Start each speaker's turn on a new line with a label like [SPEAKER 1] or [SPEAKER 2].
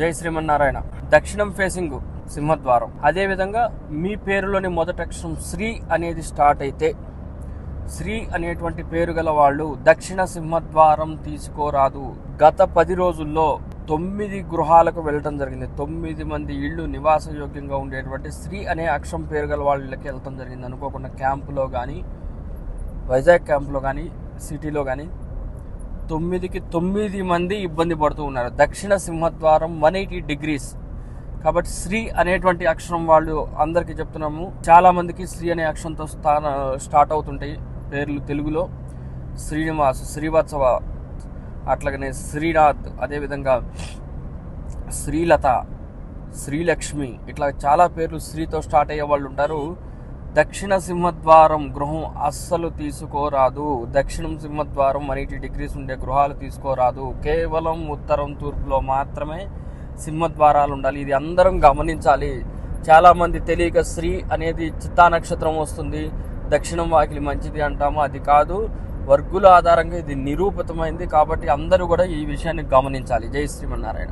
[SPEAKER 1] జై శ్రీమన్నారాయణ. దక్షిణం ఫేసింగ్ సింహద్వారం. అదే విధంగా మీ పేరులోని మొదటి అక్షరం శ్రీ అనేది స్టార్ట్ అయితే శ్రీ అనేటువంటి పేరు గల వాళ్ళు దక్షిణ సింహద్వారం తీసుకోరాదు. గత పది రోజుల్లో తొమ్మిది గృహాలకు వెళ్ళటం జరిగింది. తొమ్మిది మంది ఇళ్ళు నివాసయోగ్యంగా ఉండేటువంటి శ్రీ అనే అక్షరం పేరు గల వాళ్ళకి వెళ్ళటం జరిగింది. అనుకోకుండా క్యాంపులో కానీ వైజాగ్ క్యాంపులో కానీ సిటీలో కానీ తొమ్మిదికి తొమ్మిది మంది ఇబ్బంది పడుతూ ఉన్నారు. దక్షిణ సింహద్వారం వన్ ఎయిటీ డిగ్రీస్. కాబట్టి శ్రీ అనేటువంటి అక్షరం వాళ్ళు అందరికీ చెప్తున్నాము. చాలా మందికి శ్రీ అనే అక్షరంతో స్థాన స్టార్ట్ అవుతుంటాయి పేర్లు తెలుగులో. శ్రీనివాస్ శ్రీవత్సవ అట్లాగనే శ్రీనాథ్ అదేవిధంగా శ్రీలత శ్రీలక్ష్మి ఇట్లా చాలా పేర్లు శ్రీతో స్టార్ట్ అయ్యే వాళ్ళు ఉంటారు. దక్షిణ సింహద్వారం గృహం అస్సలు తీసుకోరాదు. దక్షిణం సింహద్వారం ఎయిటీ డిగ్రీస్ ఉండే గృహాలు తీసుకోరాదు. కేవలం ఉత్తరం తూర్పులో మాత్రమే సింహద్వారాలు ఉండాలి. ఇది అందరం గమనించాలి. చాలామంది తెలియక శ్రీ అనేది చిత్తా నక్షత్రం వస్తుంది. దక్షిణం వాకిలి మంచిది అంటాము. అది కాదు. వర్గుల ఆధారంగా ఇది నిరూపితమైంది కాబట్టి అందరూ కూడా ఈ విషయాన్ని గమనించాలి. జై శ్రీమన్నారాయణ.